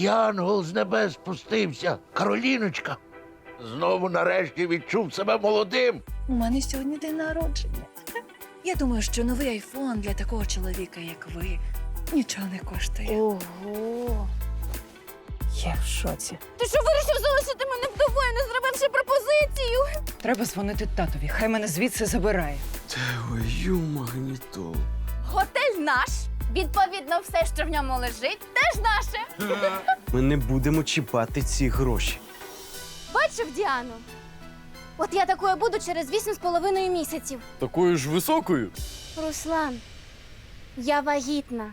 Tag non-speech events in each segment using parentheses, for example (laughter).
Янгол з небес спустився. Кароліночка. Знову нарешті відчув себе молодим. У мене сьогодні день народження. Я думаю, що новий айфон для такого чоловіка, як ви, нічого не коштує. Ого. Я в шоці. Ти що вирішив залишити мене вдовою, не зробивши пропозицію? Треба дзвонити татові, хай мене звідси забирає. Твою магнітолу. Готель наш. Відповідно, все, що в ньому лежить, теж наше. (laughs) Ми не будемо чіпати ці гроші. Бачив Діану? От я такою буду через вісім з половиною місяців. Такою ж високою. Руслан, я вагітна.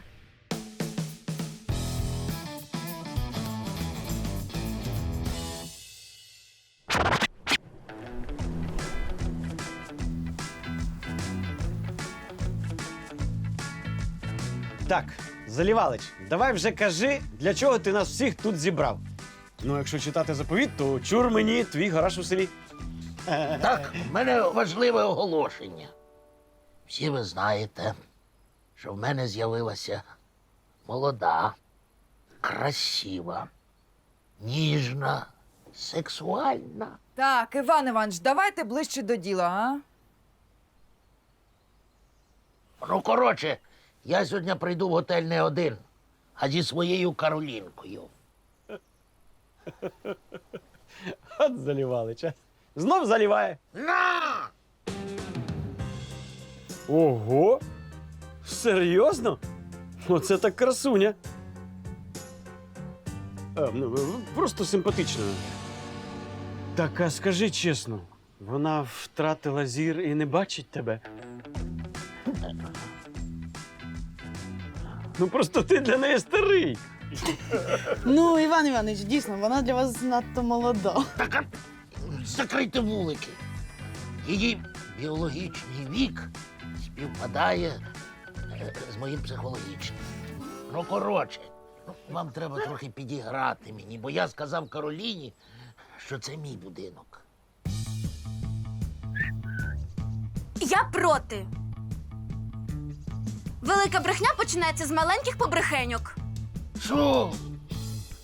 Так, Залівалич, давай вже кажи, для чого ти нас всіх тут зібрав. Ну, якщо читати заповіт, то чур мені твій гараж у селі. Так, в мене важливе оголошення. Всі ви знаєте, що в мене з'явилася молода, красива, ніжна, сексуальна. Так, Іван Іванович, давайте ближче до діла, а? Ну, коротше, я сьогодні прийду в готель не один, а зі своєю Каролінкою. От Залівалич, а. Знов заліває. На! Ого! Серйозно? Оце так красуня. А, ну, просто симпатична. Так, а скажи чесно, вона втратила зір і не бачить тебе. Ну просто ти для неї старий. Ну, Іван Іванович, дійсно, вона для вас надто молода. Так, а, закрийте вулики. Її біологічний вік співпадає е, з моїм психологічним. Ну, коротше, ну, вам треба трохи підіграти мені, бо я сказав Кароліні, що це мій будинок. Я проти. Велика брехня починається з маленьких побрехеньок. Що?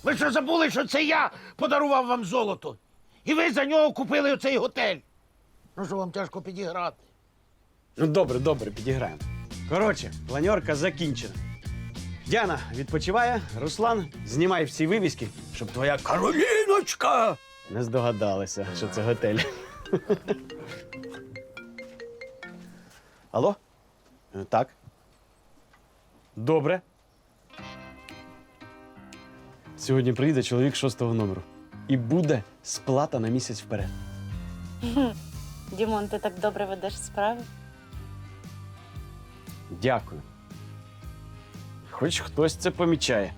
Ви що забули, що це я подарував вам золото? І ви за нього купили оцей готель. Ну що вам тяжко підіграти? Ну, добре, добре, підіграємо. Коротше, планерка закінчена. Діана відпочиває, Руслан знімай всі вивіски, щоб твоя Кароліночка не здогадалася, що це готель. Алло? Е, Так. Добре. Сьогодні приїде чоловік шостого номеру. І буде сплата на місяць вперед. Дімон, ти так добре ведеш справи? Дякую. Хоч хтось це помічає.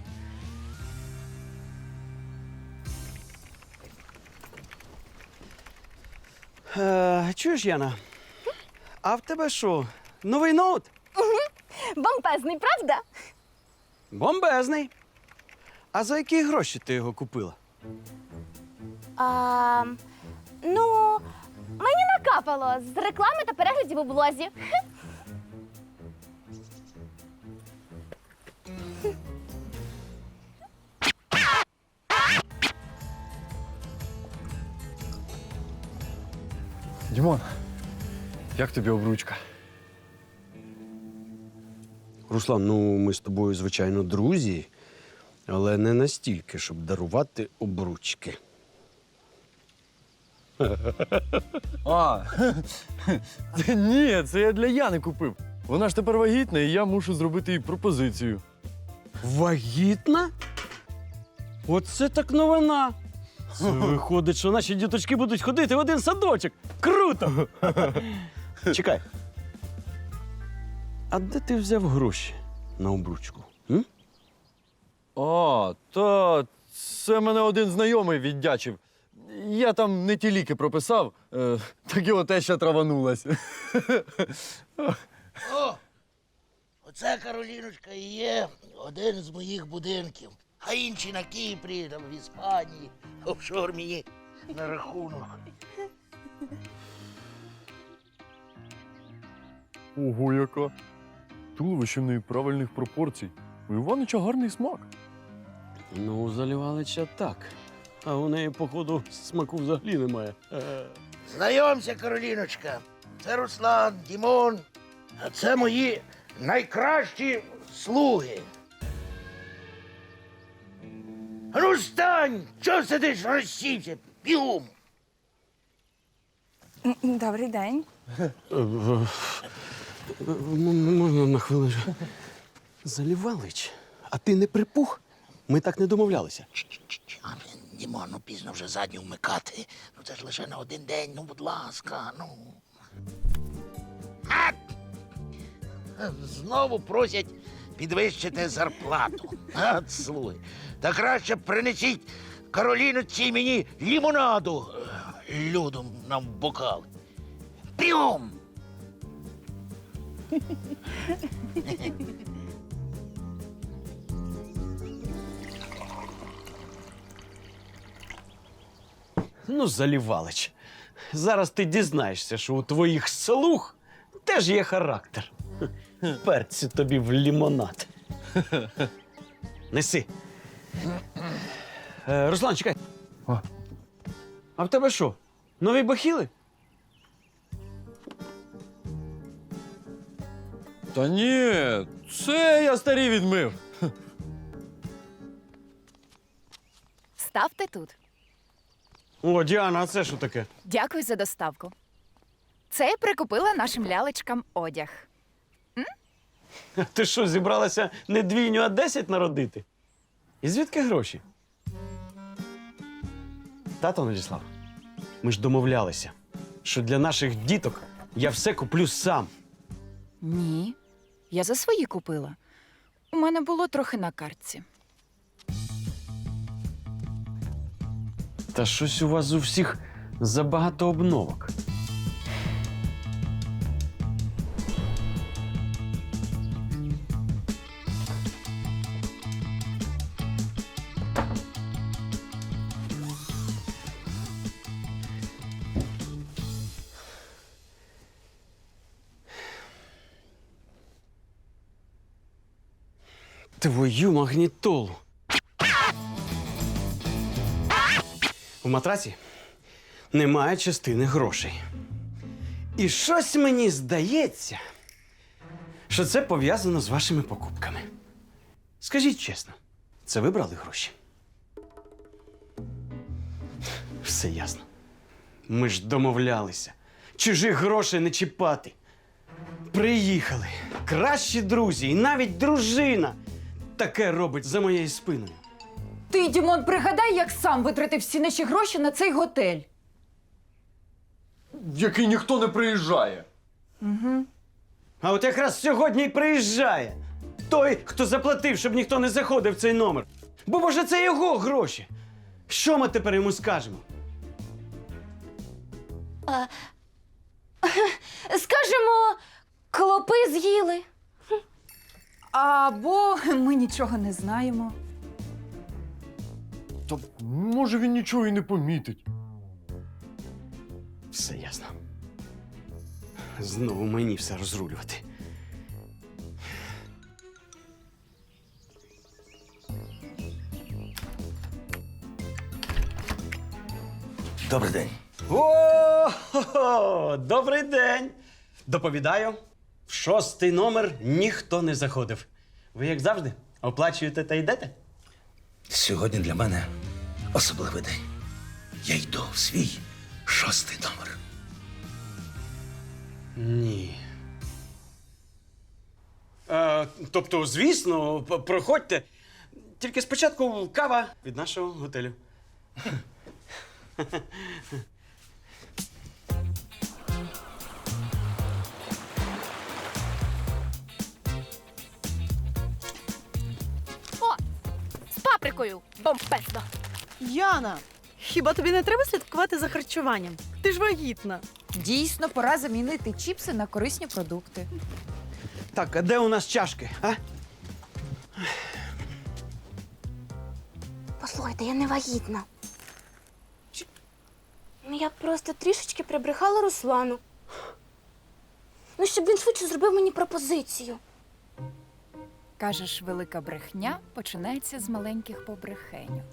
Е, чуєш, Яна? А в тебе що? Новий ноут? Бомбезний, правда? Бомбезний. А за які гроші ти його купила? А, ну, мені накапало з реклами та переглядів у блозі. Дімон, як тобі обручка? Руслан, ну ми з тобою, звичайно, друзі, але не настільки, щоб дарувати обручки. (laughs) А, (laughs) це ні, це я для Яни купив. Вона ж тепер вагітна, і я мушу зробити їй пропозицію. Вагітна? Оце так новина. Це виходить, що наші діточки будуть ходити в один садочок. Круто! (laughs) Чекай. А де ти взяв гроші на обручку? М? А, та це мене один знайомий віддячив. Я там не ті ліки прописав, е, так і оте ще траванулась. О! Оце Кароліночка і є один з моїх будинків. А інші на Кіпрі, там в Іспанії, офшор мені на рахунок. Ого, яка. Туловище в неї правильних пропорцій. У Іванича гарний смак. Ну, у Залівалича так. А у неї, походу, смаку взагалі немає. Е. Знайомся, Кароліночка. Це Руслан, Дімон. А це мої найкращі слуги. А ну! Чого сидиш розсівся? Бігом! Добрий день. М- м- Можна на хвилинку? Залівалич, а ти не припух? Ми так не домовлялися. А, Дімон, ну пізно вже задню вмикати. Ну це ж лише на один день, ну будь ласка, ну. А! Знову просять підвищити зарплату. От слуги. Та краще принесіть Кароліну цій мені лімонаду. е, Людом нам в бокал. Прям! Ну, Залівалич, зараз ти дізнаєшся, що у твоїх слуг теж є характер. Перці тобі в лімонад. Неси. Е, Руслан, чекай. А? А в тебе що? Нові бахіли? Та ні, це я старі відмив. Ставте тут. О, Діана, а це що таке? Дякую за доставку. Це я прикупила нашим лялечкам одяг. Ти що, зібралася не двійню, а десять народити? І звідки гроші? Тато надіслав. Ми ж домовлялися, що для наших діток я все куплю сам. Ні. Я за свої купила. У мене було трохи на картці. Та щось у вас у всіх забагато обновок. Твою магнітолу. В матраці немає частини грошей. І щось мені здається, що це пов'язано з вашими покупками. Скажіть чесно, це ви брали гроші? Все ясно. Ми ж домовлялися. Чужих грошей не чіпати. Приїхали. Кращі друзі, і навіть дружина таке робить за моєю спиною. Ти, Дімон, пригадай, як сам витратив всі наші гроші на цей готель. Який ніхто не приїжджає. А от якраз сьогодні й приїжджає той, хто заплатив, щоб ніхто не заходив в цей номер. Бо може це його гроші. Що ми тепер йому скажемо? (laughs) Скажемо, клопи з'їли. Або (laughs) ми нічого не знаємо. Та може він нічого і не помітить. Все ясно. Знову мені все розрулювати. Добрий день. О, хо-хо, добрий день! Доповідаю, шостий номер ніхто не заходив. Ви, як завжди, оплачуєте та йдете? Сьогодні для мене особливий день. Я йду в свій шостий номер. Ні. Е, тобто, звісно, п- проходьте. Тільки спочатку кава від нашого готелю. (laughs) паприкою. Бомбезно. Яна, хіба тобі не треба слідкувати за харчуванням? Ти ж вагітна. Дійсно, пора замінити чіпси на корисні продукти. Так, а де у нас чашки? А? Послухайте, я не вагітна. Ну, я просто трішечки прибрехала Руслану. Ну, щоб він швидше зробив мені пропозицію. Кажеш, велика брехня починається з маленьких побрехеньок.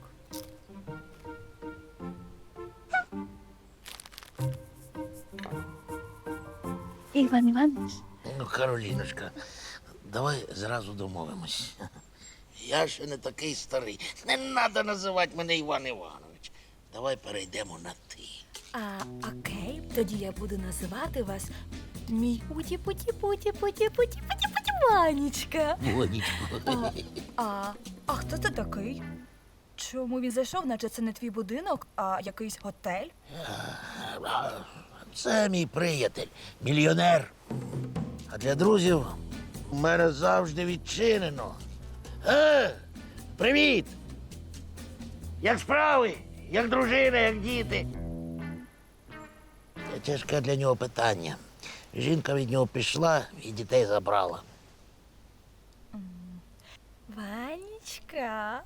Іван Іванович. Ну, Кароліночка, давай зразу домовимось. Я ще не такий старий. Не треба називати мене Іван Іванович. Давай перейдемо на ти. А, окей, тоді я буду називати вас мій уті Ванічка. Вонічко. А, а хто ти такий? Чому він зайшов, наче це не твій будинок, а якийсь готель? Це мій приятель, мільйонер. А для друзів у мене завжди відчинено. Е, привіт! Як справи? Як дружина, як діти? Це тяжке для нього питання. Жінка від нього пішла і дітей забрала. Ванечка,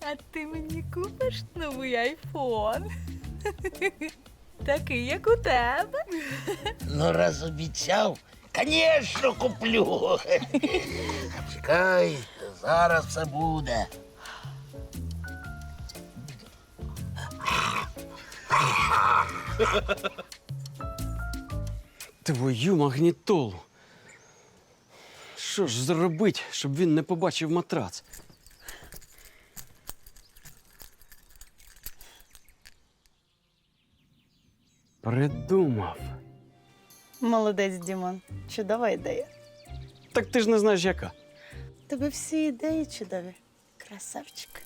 а ти мені купиш новий айфон? Такий, як у тебе. Ну, раз обіцяв, звісно, куплю. Чекай, зараз все буде. Твою магнітолу. Що ж зробить, щоб він не побачив матрац? Придумав. Молодець, Дімон. Чудова ідея. Так ти ж не знаєш яка. Тобі Тебе всі ідеї чудові. Красавчик.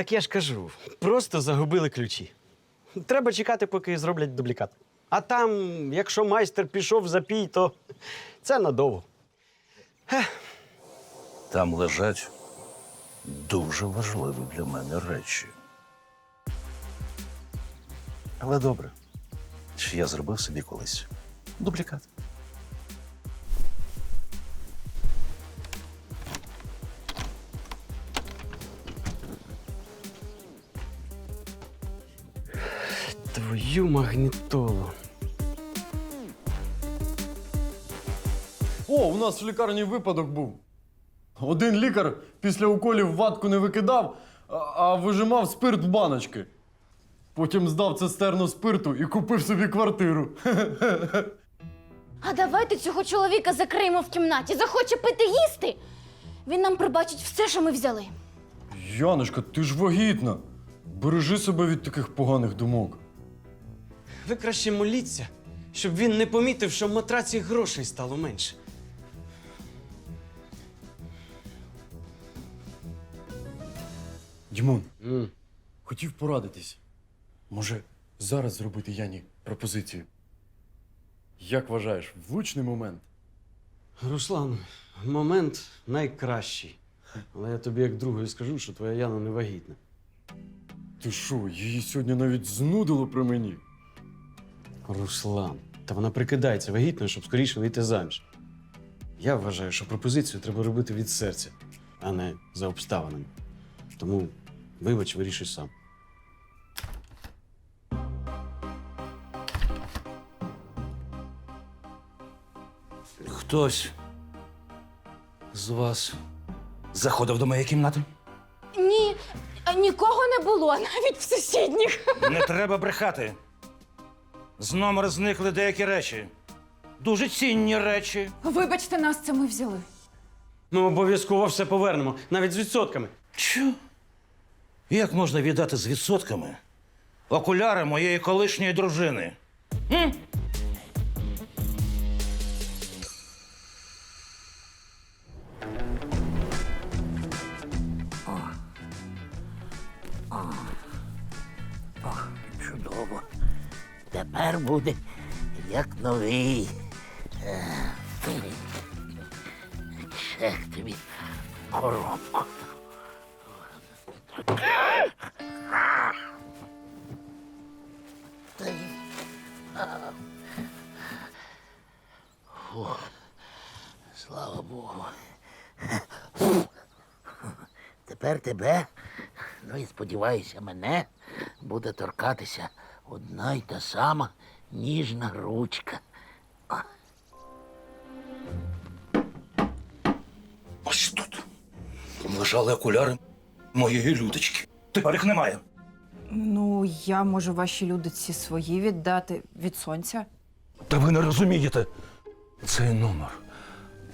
Так я ж кажу, просто загубили ключі. Треба чекати, поки зроблять дублікат. А там, якщо майстер пішов в запій, то це надовго. Там лежать дуже важливі для мене речі. Але добре, що я зробив собі колись дублікат. Твою магнітолу. О, у нас в лікарні випадок був. Один лікар після уколів ватку не викидав, а, а вижимав спирт в баночки. Потім здав цистерну спирту і купив собі квартиру. А давайте цього чоловіка закриємо в кімнаті. Захоче пити їсти. Він нам пробачить все, що ми взяли. Яночка, ти ж вагітна. Бережи себе від таких поганих думок. Ви краще моліться, щоб він не помітив, що в матраці грошей стало менше. Дімон, М. хотів порадитись. Може, зараз зробити Яні пропозицію? Як вважаєш, влучний момент? Руслан, момент найкращий. Але я тобі як другою скажу, що твоя Яна не вагітна. Ти що, її сьогодні навіть знудило при мені? Руслан, та вона прикидається вагітною, щоб скоріше вийти заміж. Я вважаю, що пропозицію треба робити від серця, а не за обставинами. Тому, вибач, вирішуй сам. Хтось з вас заходив до моєї кімнати? Ні, нікого не було, (laughs) навіть в сусідніх. Не треба брехати. З номера зникли деякі речі. Дуже цінні речі. Вибачте, нас це ми взяли. Ми обов'язково все повернемо, навіть з відсотками. Чу? Як можна віддати з відсотками окуляри моєї колишньої дружини? М? Буде як новий. Чек тобі коробку. Слава Богу. Тепер тебе Ну і сподіваюся, мене буде торкатися одна й та сама ніжна ручка. Ось тут. Там лежали окуляри моєї людочки. Тепер їх немає. Ну, я можу вашій людиці свої віддати від сонця. Та ви не розумієте. Цей номер.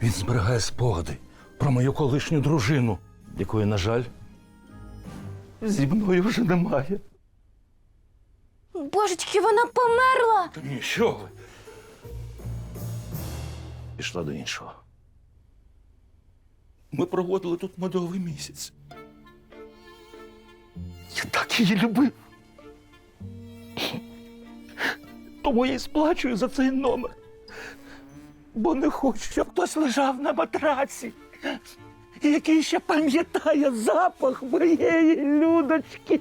Він зберігає спогади про мою колишню дружину, якої, на жаль, зі мною вже немає. Божечки, вона померла! Та ні, що ви? Пішла до іншого. Ми проводили тут медовий місяць. Я так її любив. Тому я й сплачую за цей номер. Бо не хочу, щоб хтось лежав на матраці, який ще пам'ятає запах моєї людочки.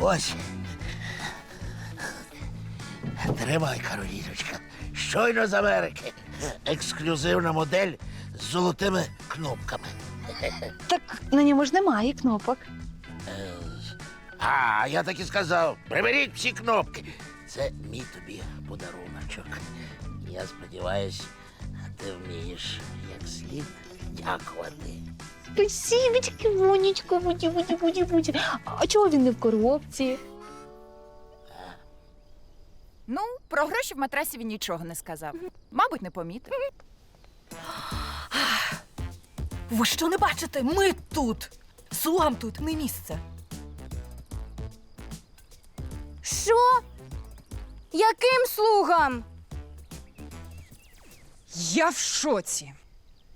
Ось. Тримай, Кароліночка. Щойно з Америки. Ексклюзивна модель з золотими кнопками. Так на ньому ж немає кнопок. А, я так і сказав. Приберіть всі кнопки. Це мій тобі подаруночок. Я сподіваюсь, ти вмієш як слід дякувати. Спасибочки, Вонечко, буді, буді, буді, буді. А чого він не в коробці? Ну, про гроші в матрасі він нічого не сказав. Мабуть, не помітив. Ви що не бачите? Ми тут. Слугам тут не місце. Що? Яким слугам? Я в шоці.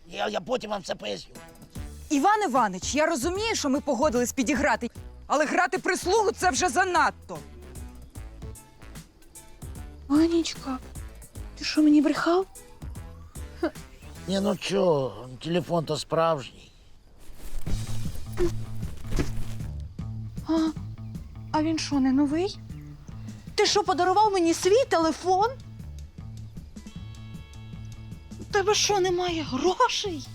Я, я потім вам все поясню. Іван Іванич, я розумію, що ми погодились підіграти, але грати прислугу це вже занадто. Анічка, ти що мені брехав? Ні, ну чо, телефон то справжній. А, а він що, не новий? Ти що, подарував мені свій телефон? Тебе що, немає грошей?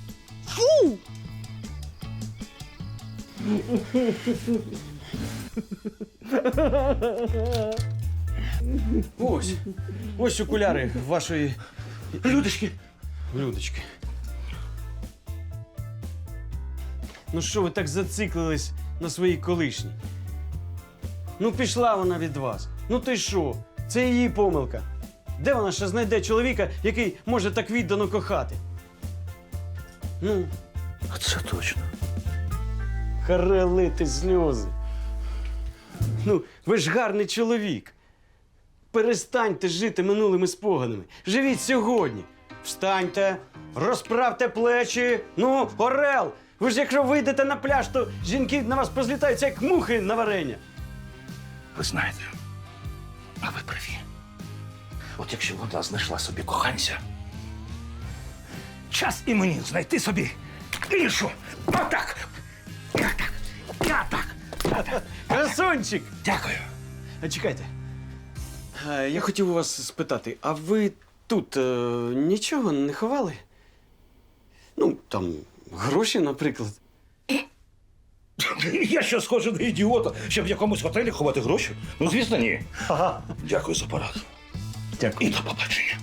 Фу! Ось. Ось окуляри вашої Людочки, Людочки. Ну що ви так зациклились на своїй колишній? Ну, пішла вона від вас. Ну ти що? Це її помилка. Де вона ще знайде чоловіка, який може так віддано кохати? Ну, це точно. харе лити сльози. Ну, ви ж гарний чоловік. Перестаньте жити минулими спогадами. Живіть сьогодні. Встаньте, розправте плечі. Ну, орел! Ви ж якщо вийдете на пляж, то жінки на вас позлітаються, як мухи на варення. Ви знаєте. От якщо вона знайшла собі коханця, час і мені знайти собі іншу. Отак. Я так. Я так. Я. Красунчик! Дякую. А чекайте. А, я хотів у вас спитати, а ви тут е, нічого не ховали? Ну, там, гроші, наприклад. Я що схожу на ідіота, щоб в якомусь готелі ховати гроші? Ну, звісно, ні. Ага. Дякую за пораду. Дякую. І до побачення.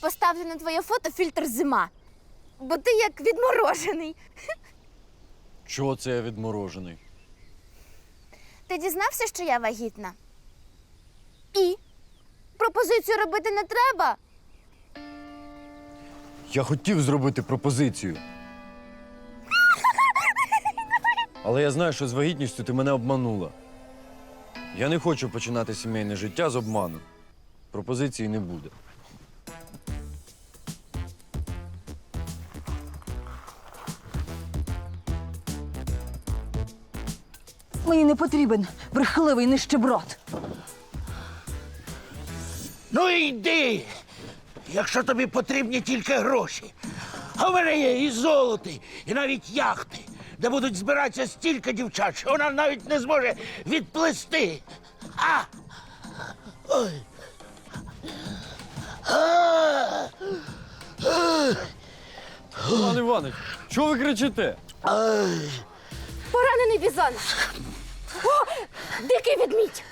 Поставлю на твоє фото фільтр зима. Бо ти як відморожений. Чого це я відморожений? Ти дізнався, що я вагітна? І? Пропозицію робити не треба. Я хотів зробити пропозицію. Але я знаю, що з вагітністю ти мене обманула. Я не хочу починати сімейне життя з обману. Пропозиції не буде. Мені не потрібен брехливий нищеброд. Ну йди, якщо тобі потрібні тільки гроші. А в мене є і золоти, і навіть яхти. Де будуть збиратися стільки дівчат, що вона навіть не зможе відплисти. А! Ой. А! Іван Іванович, що ви кричите? Ай. Поранений бізон. О, дикий ведмідь.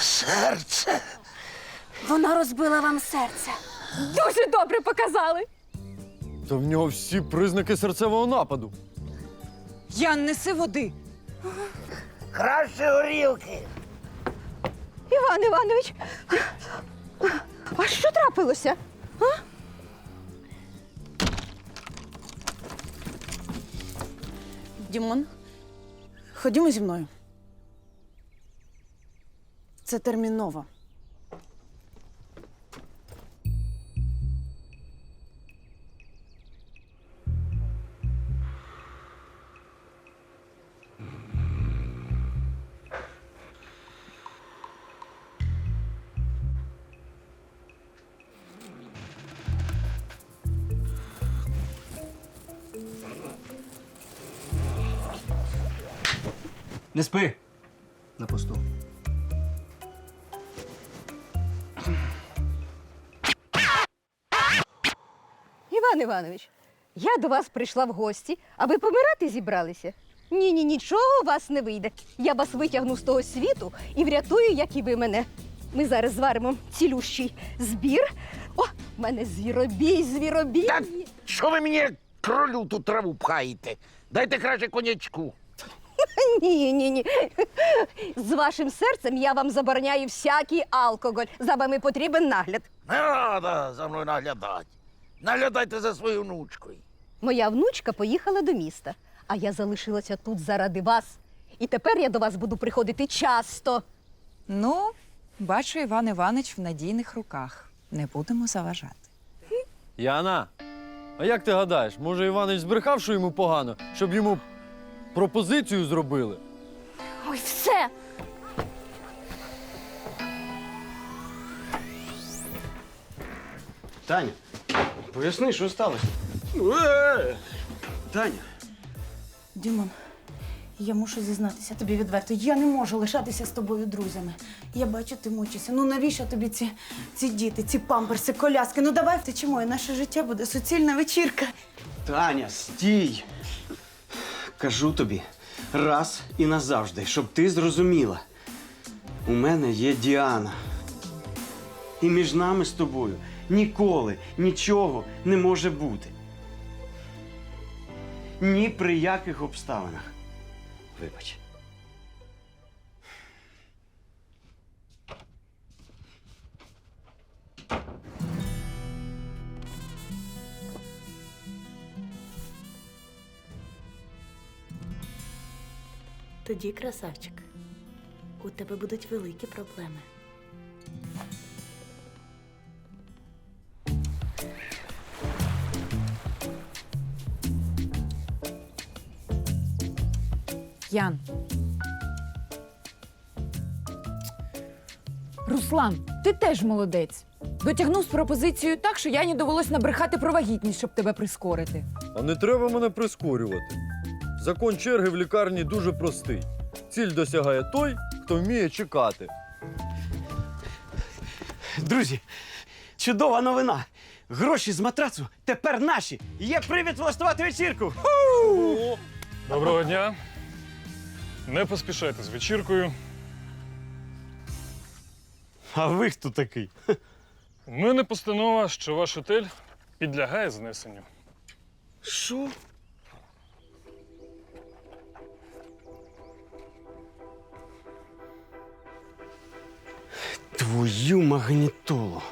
Серце. Вона розбила вам серце. Дуже добре показали. Та в нього всі признаки серцевого нападу. Ян, неси води. Краще горілки. Іван Іванович, а що трапилося? Дімон, ходімо зі мною. Це терміново. Не спи. На посту. Іван Іванович, я до вас прийшла в гості, а ви помирати зібралися? Ні, ні, нічого у вас не вийде. Я вас витягну з того світу і врятую, як і ви мене. Ми зараз зваримо цілющий збір. О, в мене звіробій, звіробій. Так, що ви мені кролю ту траву пхаєте? Дайте краще конячку. (laughs) Ні, ні, ні. З вашим серцем я вам забороняю всякий алкоголь. За вами потрібен нагляд. Не треба за мною наглядати. Наглядайте за своєю внучкою. Моя внучка поїхала до міста, а я залишилася тут заради вас. І тепер я до вас буду приходити часто. Ну, бачу, Іван Іванич в надійних руках. Не будемо заважати. Яна, а як ти гадаєш, може Іванович збрехав, що йому погано, щоб йому пропозицію зробили? Ой, все. Таня, поясни, що сталося? Е! Таня. Дімон, я мушу зізнатися тобі відверто. Я не можу лишатися з тобою друзями. Я бачу, ти мучишся. Ну навіщо тобі ці, ці діти, ці памперси, коляски? Ну давай втечемо, і наше життя буде суцільна вечірка. Таня, стій! Кажу тобі раз і назавжди, щоб ти зрозуміла. У мене є Діана. І між нами з тобою ніколи нічого не може бути. Ні при яких обставинах. Вибач. Тоді, красавчик, у тебе будуть великі проблеми. Ян. Руслан, ти теж молодець. Дотягнув з пропозицією так, що Яні довелось набрехати про вагітність, щоб тебе прискорити. А не треба мене прискорювати. Закон черги в лікарні дуже простий. Ціль досягає той, хто вміє чекати. Друзі, чудова новина. Гроші з матрацу тепер наші. Є привід влаштувати вечірку. Доброго дня. Не поспішайте з вечіркою. А ви хто такий? У мене постанова, що ваш отель підлягає знесенню. Що? Твою магнітолу.